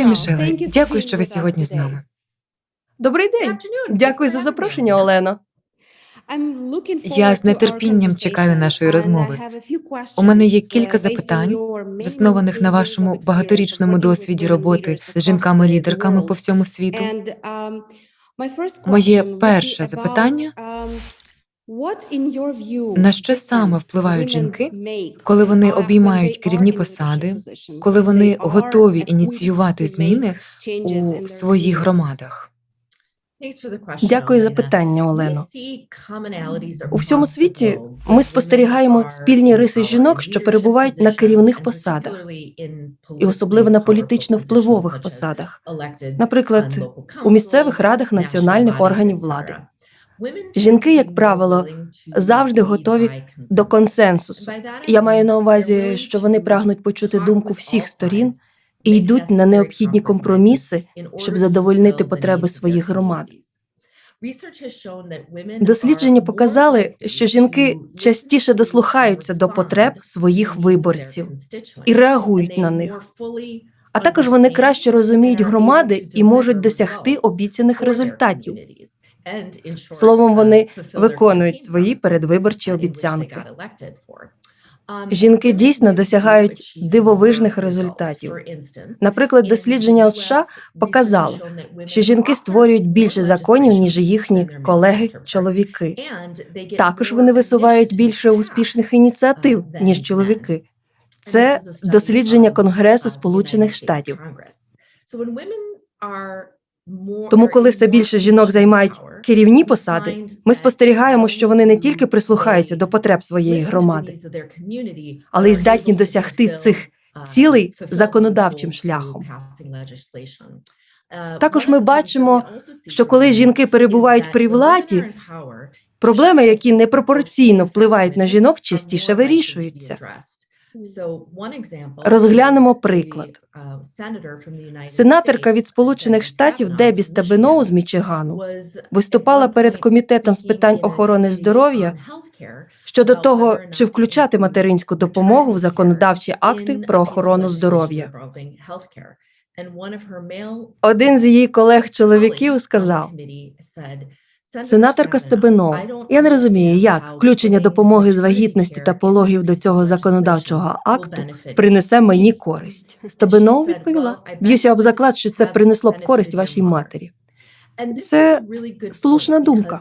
Вітаю, Мішеле. Дякую, що ви сьогодні з нами. Добрий день. Дякую за запрошення, Олено. Я з нетерпінням чекаю нашої розмови. У мене є кілька запитань, заснованих на вашому багаторічному досвіді роботи з жінками-лідерками по всьому світу. Моє перше запитання На що саме впливають жінки, коли вони обіймають керівні посади, коли вони готові ініціювати зміни у своїх громадах? Дякую за питання, Олено. У всьому світі ми спостерігаємо спільні риси жінок, що перебувають на керівних посадах, і особливо на політично впливових посадах, наприклад, у місцевих радах національних органів влади. Жінки, як правило, завжди готові до консенсусу. Я маю на увазі, що вони прагнуть почути думку всіх сторін і йдуть на необхідні компроміси, щоб задовольнити потреби своїх громад. Дослідження показали, що жінки частіше дослухаються до потреб своїх виборців і реагують на них. А також вони краще розуміють громади і можуть досягти обіцяних результатів. Словом, вони виконують свої передвиборчі обіцянки. Жінки дійсно досягають дивовижних результатів. Наприклад, дослідження у США показало, що жінки створюють більше законів, ніж їхні колеги-чоловіки. Також вони висувають більше успішних ініціатив, ніж чоловіки. Це дослідження Конгресу Сполучених Штатів. Тому, коли все більше жінок займають керівні посади, ми спостерігаємо, що вони не тільки прислухаються до потреб своєї громади, але й здатні досягти цих цілей законодавчим шляхом. Також ми бачимо, що коли жінки перебувають при владі, проблеми, які непропорційно впливають на жінок, частіше вирішуються. Розглянемо приклад. Сенаторка від Сполучених Штатів Дебі Стабиноу з Мічигану виступала перед комітетом з питань охорони здоров'я щодо того, чи включати материнську допомогу в законодавчі акти про охорону здоров'я. Один з її колег-чоловіків сказав: Сенаторка Стебино, я не розумію, як включення допомоги з вагітності та пологів до цього законодавчого акту принесе мені користь. Стебино відповіла: б'юся об заклад, що це принесло б користь вашій матері. Це слушна думка.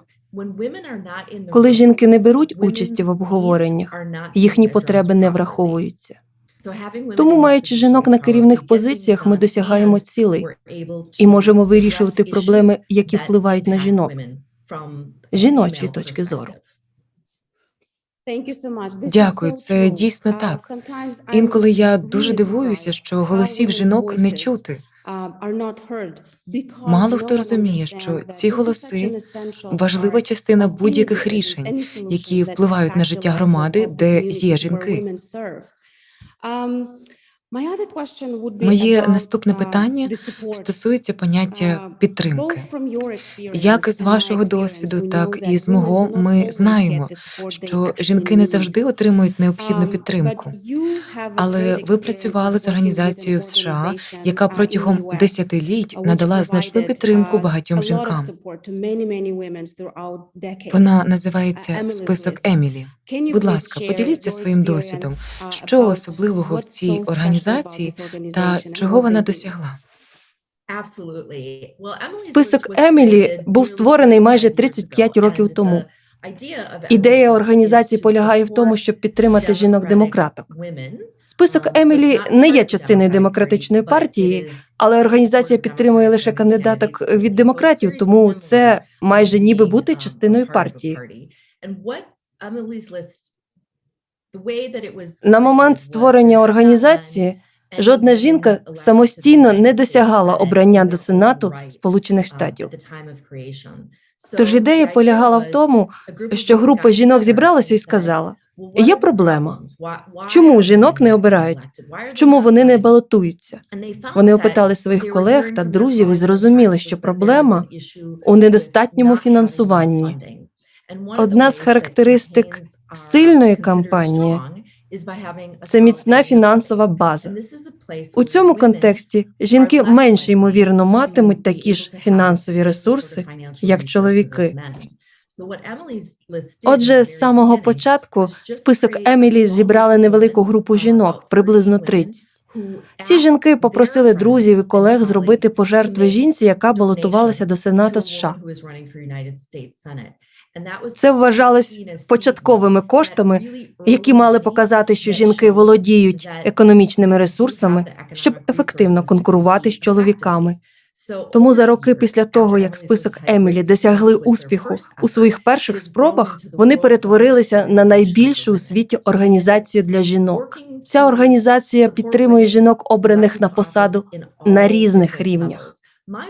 Коли жінки не беруть участі в обговореннях, їхні потреби не враховуються. Тому, маючи жінок на керівних позиціях, ми досягаємо цілей і можемо вирішувати проблеми, які впливають на жінок жіночої точки зору. Дякую, це дійсно так. Інколи я дуже дивуюся, що голосів жінок не чути. Мало хто розуміє, що ці голоси важлива частина будь-яких рішень, які впливають на життя громади, де є жінки. Моє наступне питання стосується поняття підтримки. Як з вашого досвіду, так і з мого, ми знаємо, що жінки не завжди отримують необхідну підтримку. Але ви працювали з організацією в США, яка протягом десятиліть надала значну підтримку багатьом жінкам. Вона називається список Емілі. Будь ласка, поділіться своїм досвідом, що особливого в цій організації та чого вона досягла. Список Емілі був створений майже 35 років тому. Ідея організації полягає в тому, щоб підтримати жінок-демократок. Список Емілі не є частиною демократичної партії, але організація підтримує лише кандидаток від демократів, тому це майже ніби бути частиною партії. На момент створення організації жодна жінка самостійно не досягала обрання до Сенату Сполучених Штатів. Тож ідея полягала в тому, що група жінок зібралася і сказала: є проблема. Чому жінок не обирають? Чому вони не балотуються? Вони опитали своїх колег та друзів і зрозуміли, що проблема у недостатньому фінансуванні. Одна з характеристик сильної кампанії Це міцна фінансова база. У цьому контексті жінки менш ймовірно матимуть такі ж фінансові ресурси, як чоловіки. Отже, з самого початку список Емілі зібрали невелику групу жінок, приблизно 30. Ці жінки попросили друзів і колег зробити пожертви жінці, яка балотувалася до Сенату США. Це вважалось початковими коштами, які мали показати, що жінки володіють економічними ресурсами, щоб ефективно конкурувати з чоловіками. Тому за роки після того, як список Емілі досягли успіху у своїх перших спробах, вони перетворилися на найбільшу у світі організацію для жінок. Ця організація підтримує жінок, обраних на посаду на різних рівнях.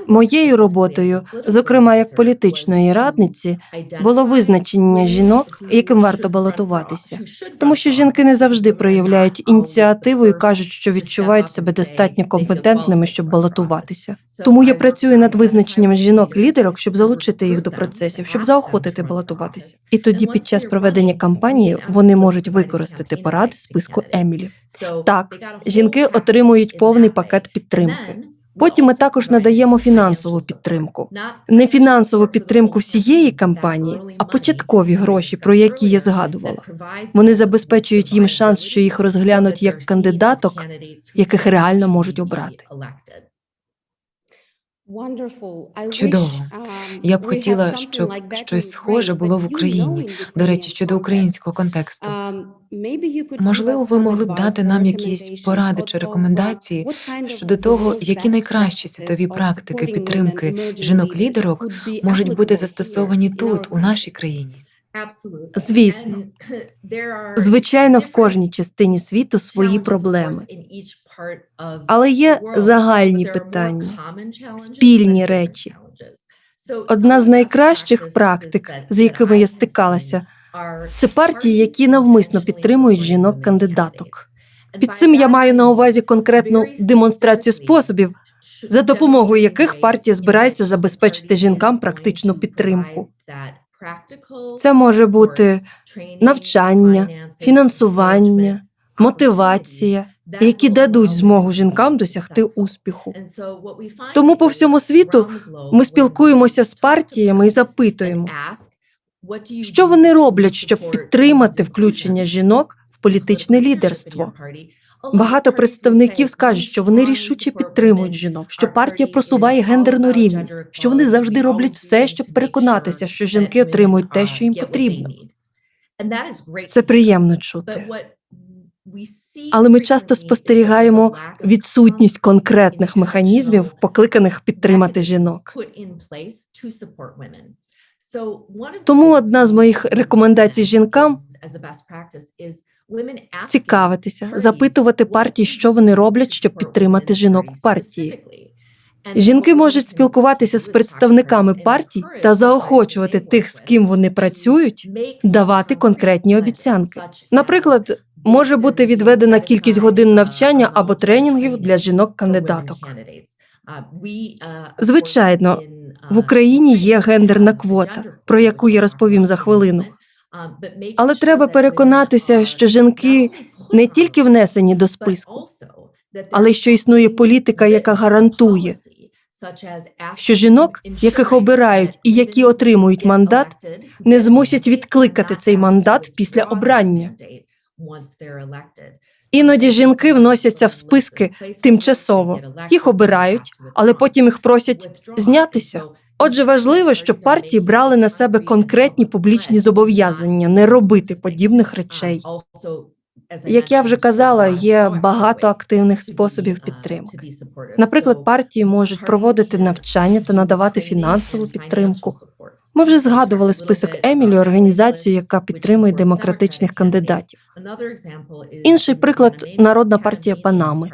Моєю роботою, зокрема як політичної радниці, було визначення жінок, яким варто балотуватися, тому що жінки не завжди проявляють ініціативу і кажуть, що відчувають себе достатньо компетентними, щоб балотуватися. Тому я працюю над визначенням жінок-лідерок, щоб залучити їх до процесів, щоб заохотити балотуватися. І тоді, під час проведення кампанії, вони можуть використати поради списку Емілі. Так, жінки отримують повний пакет підтримки. Потім ми також надаємо фінансову підтримку. Не фінансову підтримку всієї кампанії, а початкові гроші, про які я згадувала. Вони забезпечують їм шанс, що їх розглянуть як кандидаток, яких реально можуть обрати. Чудово. Я б хотіла, щоб щось схоже було в Україні. До речі, щодо українського контексту. Можливо, ви могли б дати нам якісь поради чи рекомендації щодо того, які найкращі світові практики підтримки жінок-лідерок можуть бути застосовані тут, у нашій країні. Звісно. Звичайно, в кожній частині світу свої проблеми. Але є загальні питання, спільні речі. Одна з найкращих практик, з якими я стикалася, це партії, які навмисно підтримують жінок-кандидаток. Під цим я маю на увазі конкретну демонстрацію способів, за допомогою яких партія збирається забезпечити жінкам практичну підтримку. Це може бути навчання, фінансування, мотивація, які дадуть змогу жінкам досягти успіху. Тому по всьому світу ми спілкуємося з партіями і запитуємо, Що вони роблять, щоб підтримати включення жінок в політичне лідерство? Багато представників скажуть, що вони рішуче підтримують жінок, що партія просуває гендерну рівність, що вони завжди роблять все, щоб переконатися, що жінки отримують те, що їм потрібно. Це приємно чути. Але ми часто спостерігаємо відсутність конкретних механізмів, покликаних підтримати жінок. Тому одна з моїх рекомендацій жінкам Цікавитися, запитувати партії, що вони роблять, щоб підтримати жінок в партії. Жінки можуть спілкуватися з представниками партій та заохочувати тих, з ким вони працюють, давати конкретні обіцянки. Наприклад, може бути відведена кількість годин навчання або тренінгів для жінок-кандидаток. Звичайно, в Україні є гендерна квота, про яку я розповім за хвилину. Але треба переконатися, що жінки не тільки внесені до списку, але й що існує політика, яка гарантує, що жінок, яких обирають і які отримують мандат, не змусять відкликати цей мандат після обрання. Іноді жінки вносяться в списки тимчасово, їх обирають, але потім їх просять знятися. Отже, важливо, щоб партії брали на себе конкретні публічні зобов'язання не робити подібних речей. Як я вже казала, є багато активних способів підтримки. Наприклад, партії можуть проводити навчання та надавати фінансову підтримку. Ми вже згадували список Емілі, організацію, яка підтримує демократичних кандидатів. Інший приклад народна партія Панами.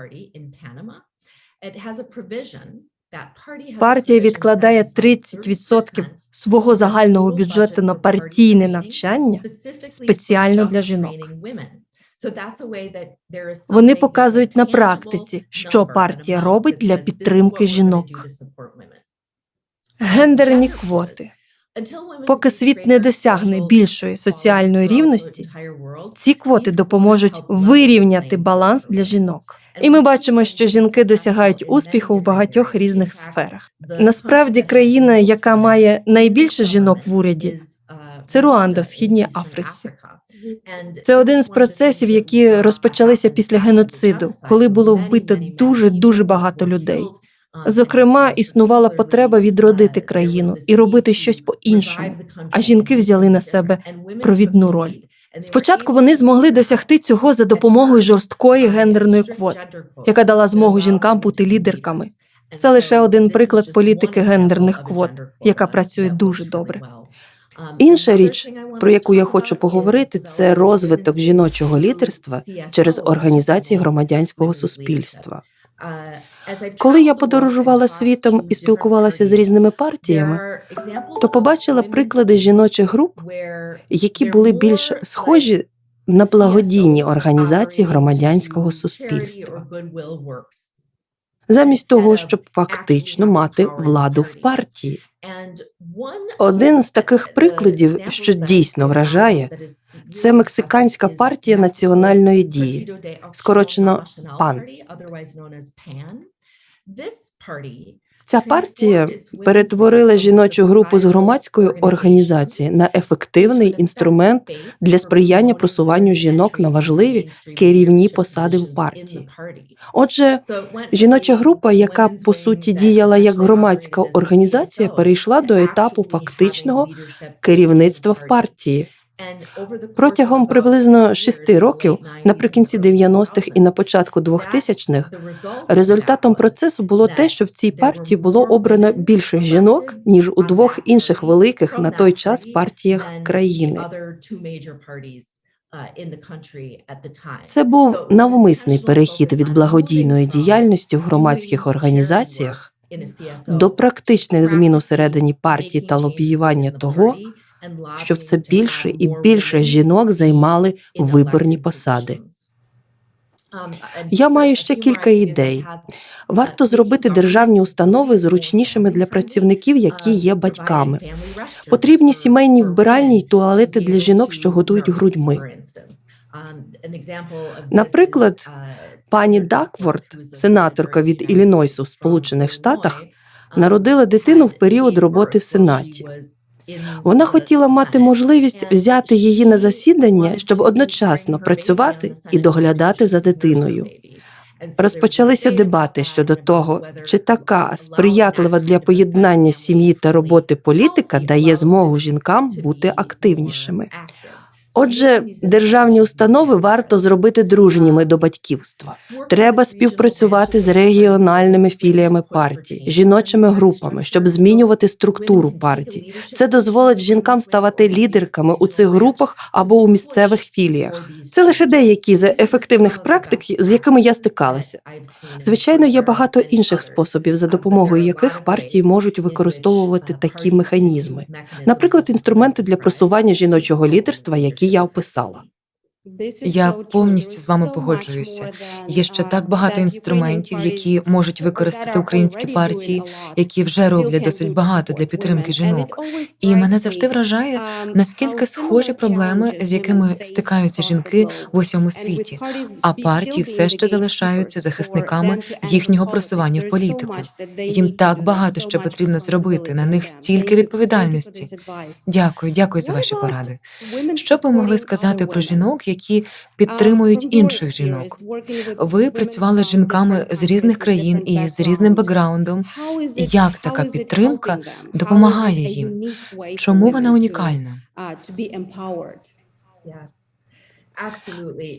Партія відкладає 30% свого загального бюджету на партійне навчання спеціально для жінок. Вони показують на практиці, що партія робить для підтримки жінок. Гендерні квоти. Поки світ не досягне більшої соціальної рівності, ці квоти допоможуть вирівняти баланс для жінок. І ми бачимо, що жінки досягають успіху в багатьох різних сферах. Насправді, країна, яка має найбільше жінок в уряді, це Руанда в східній Африці. Це один з процесів, які розпочалися після геноциду, коли було вбито дуже дуже багато людей. Зокрема, існувала потреба відродити країну і робити щось по-іншому. А жінки взяли на себе провідну роль. Спочатку вони змогли досягти цього за допомогою жорсткої гендерної квоти, яка дала змогу жінкам бути лідерками. Це лише один приклад політики гендерних квот, яка працює дуже добре. Інша річ, про яку я хочу поговорити, це розвиток жіночого лідерства через організації громадянського суспільства. Коли я подорожувала світом і спілкувалася з різними партіями, то побачила приклади жіночих груп, які були більш схожі на благодійні організації громадянського суспільства, замість того, щоб фактично мати владу в партії. Один з таких прикладів, що дійсно вражає, це мексиканська партія національної дії, скорочено ПАН. Ця партія перетворила жіночу групу з громадської організації на ефективний інструмент для сприяння просуванню жінок на важливі керівні посади в партії. Отже, жіноча група, яка по суті діяла як громадська організація, перейшла до етапу фактичного керівництва в партії. Протягом приблизно шести років, наприкінці 90-х і на початку 2000-х, результатом процесу було те, що в цій партії було обрано більше жінок ніж у двох інших великих на той час партіях країни. Це був навмисний перехід від благодійної діяльності в громадських організаціях до практичних змін усередині партії та лобіювання того, щоб все більше і більше жінок займали виборні посади. Я маю ще кілька ідей. Варто зробити державні установи зручнішими для працівників, які є батьками. Потрібні сімейні вбиральні й туалети для жінок, що годують грудьми. Наприклад, Пані Дакворд, сенаторка від Іллінойсу в Сполучених Штатах, народила дитину в період роботи в Сенаті. Вона хотіла мати можливість взяти її на засідання, щоб одночасно працювати і доглядати за дитиною. Розпочалися дебати щодо того, чи така сприятлива для поєднання сім'ї та роботи політика дає змогу жінкам бути активнішими. Отже, державні установи варто зробити дружніми до батьківства. Треба співпрацювати з регіональними філіями партії, жіночими групами, щоб змінювати структуру партії. Це дозволить жінкам ставати лідерками у цих групах або у місцевих філіях. Це лише деякі з ефективних практик, з якими я стикалася. Звичайно, є багато інших способів, за допомогою яких партії можуть використовувати такі механізми, наприклад, інструменти для просування жіночого лідерства, які я описала. Я повністю з вами погоджуюся. Є ще так багато інструментів, які можуть використати українські партії, які вже роблять досить багато для підтримки жінок. І мене завжди вражає, наскільки схожі проблеми, з якими стикаються жінки в усьому світі. А партії все ще залишаються захисниками їхнього просування в політику. Їм так багато що потрібно зробити. На них стільки відповідальності. Дякую, дякую за ваші поради. Що ви могли сказати про жінок, які підтримують інших жінок? Ви працювали з жінками з різних країн і з різним бекграундом. Як така підтримка допомагає їм? Чому вона унікальна?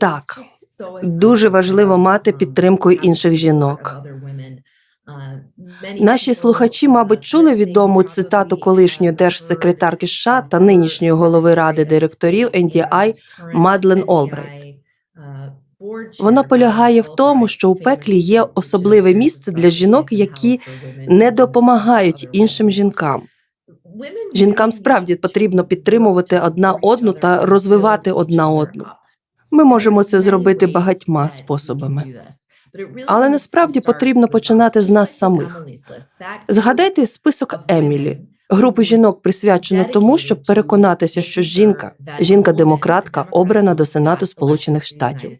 Так, дуже важливо мати підтримку інших жінок. Наші слухачі, мабуть, чули відому цитату колишньої держсекретарки США та нинішньої голови ради директорів NDI Мадлен Олбрайт. Вона полягає в тому, що у пеклі є особливе місце для жінок, які не допомагають іншим жінкам. Жінкам справді потрібно підтримувати одна одну та розвивати одна одну. Ми можемо це зробити багатьма способами. Але насправді потрібно починати з нас самих. Згадайте список Емілі. Групу жінок присвячено тому, щоб переконатися, що жінка, жінка-демократка, обрана до Сенату Сполучених Штатів.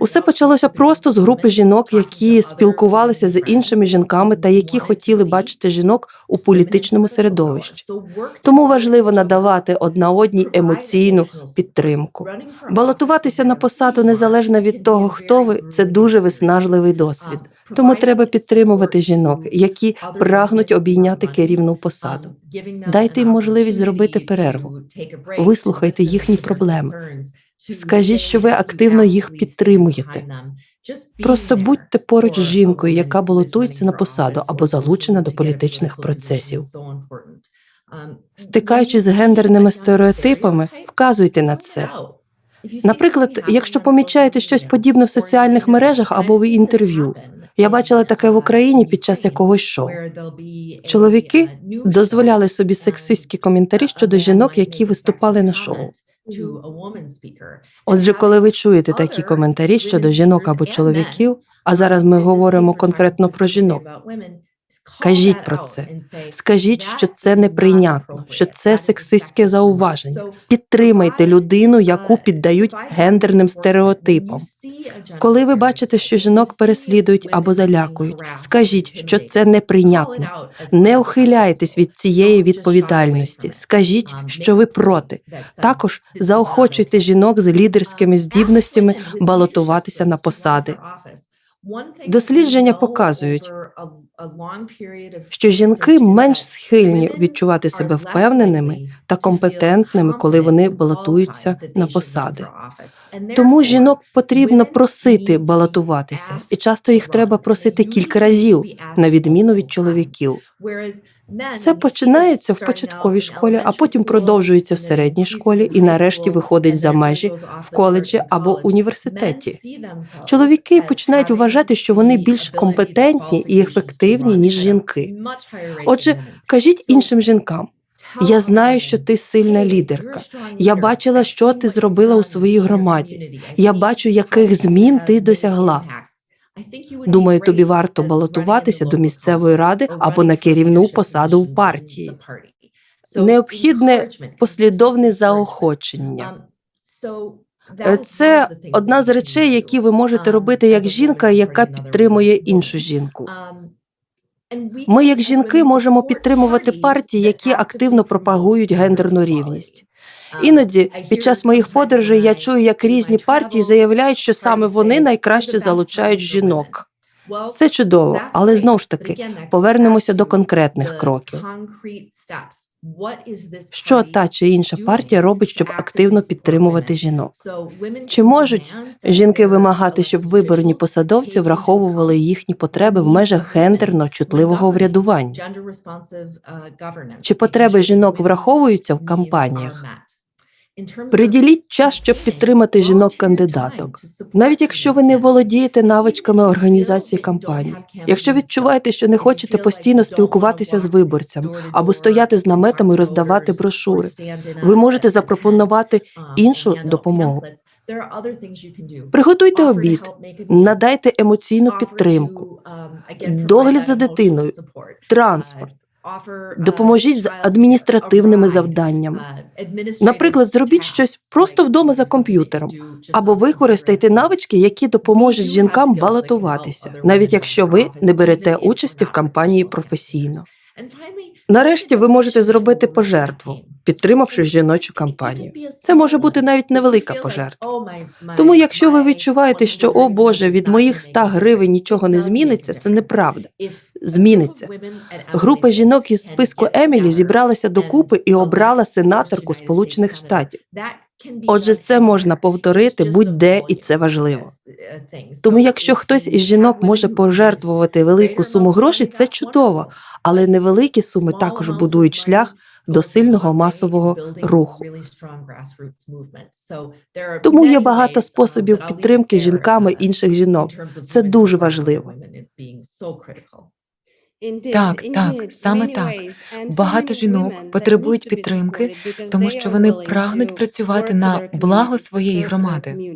Усе почалося просто з групи жінок, які спілкувалися з іншими жінками та які хотіли бачити жінок у політичному середовищі. Тому важливо надавати одна одній емоційну підтримку. Балотуватися на посаду незалежно від того, хто ви, це дуже виснажливий досвід. Тому треба підтримувати жінок, які прагнуть обійняти керівну посаду. Дайте їм можливість зробити перерву. Вислухайте їхні проблеми. Скажіть, що ви активно їх підтримуєте. Просто будьте поруч з жінкою, яка балотується на посаду або залучена до політичних процесів. Стикаючись з гендерними стереотипами, вказуйте на це. Наприклад, якщо помічаєте щось подібне в соціальних мережах або в інтерв'ю. Я бачила таке в Україні під час якогось шоу. Чоловіки дозволяли собі сексистські коментарі щодо жінок, які виступали на шоу. Отже, коли ви чуєте такі коментарі щодо жінок або чоловіків, а зараз ми говоримо конкретно про жінок, кажіть про це. Скажіть, що це неприйнятно, що це сексистське зауваження. Підтримайте людину, яку піддають гендерним стереотипам. Коли ви бачите, що жінок переслідують або залякують, скажіть, що це неприйнятно. Не ухиляйтесь від цієї відповідальності. Скажіть, що ви проти. Також заохочуйте жінок з лідерськими здібностями балотуватися на посади. Дослідження показують, що жінки менш схильні відчувати себе впевненими та компетентними, коли вони балотуються на посади. Тому жінок потрібно просити балотуватися, і часто їх треба просити кілька разів, на відміну від чоловіків. Це починається в початковій школі, а потім продовжується в середній школі і нарешті виходить за межі в коледжі або університеті. Чоловіки починають вважати, що вони більш компетентні і ефективні ніж жінки. Отже, кажіть іншим жінкам. Я знаю, що ти сильна лідерка. Я бачила, що ти зробила у своїй громаді. Я бачу, яких змін ти досягла. Думаю, тобі варто балотуватися до місцевої ради або на керівну посаду в партії. Необхідне послідовне заохочення. Е, Це одна з речей, які ви можете робити як жінка, яка підтримує іншу жінку. Ми, як жінки, можемо підтримувати партії, які активно пропагують гендерну рівність. Іноді під час моїх подорожей я чую, як різні партії заявляють, що саме вони найкраще залучають жінок. Це чудово, але знову ж таки повернемося до конкретних кроків. Що та чи інша партія робить, щоб активно підтримувати жінок? Чи можуть жінки вимагати, щоб виборні посадовці враховували їхні потреби в межах гендерно чутливого врядування? Чи потреби жінок враховуються в кампаніях? Приділіть час, щоб підтримати жінок-кандидаток, навіть якщо ви не володієте навичками організації кампаній. Якщо відчуваєте, що не хочете постійно спілкуватися з виборцями або стояти з наметами і роздавати брошури, ви можете запропонувати іншу допомогу. Приготуйте обід, надайте емоційну підтримку, догляд за дитиною, транспорт. Допоможіть з адміністративними завданнями. Наприклад, зробіть щось просто вдома за комп'ютером, або використайте навички, які допоможуть жінкам балотуватися, навіть якщо ви не берете участі в кампанії професійно. Нарешті ви можете зробити пожертву, підтримавши жіночу кампанію. Це може бути навіть невелика пожертва. Тому, якщо ви відчуваєте, що о Боже, від моїх 100 гривень нічого не зміниться, це неправда. Зміниться. Група жінок із списку Емілі зібралася докупи і обрала сенаторку Сполучених Штатів. Отже, це можна повторити будь-де, і це важливо. Тому, якщо хтось із жінок може пожертвувати велику суму грошей, це чудово, але невеликі суми також будують шлях до сильного масового руху. Тому є багато способів підтримки жінками інших жінок. Це дуже важливо. Так, так, саме так. Багато жінок потребують підтримки, тому що вони прагнуть працювати на благо своєї громади.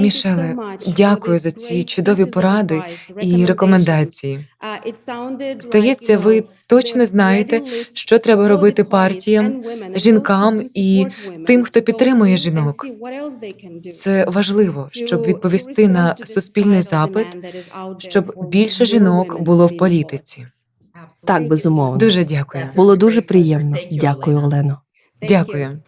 Мішеле, дякую за ці чудові поради і рекомендації. Здається, ви точно знаєте, що треба робити партіям, жінкам і тим, хто підтримує жінок. Це важливо, щоб відповісти на суспільний запит, щоб більше жінок було в політиці. Так, безумовно. Дуже дякую. Було дуже приємно. Дякую, Олено. Дякую.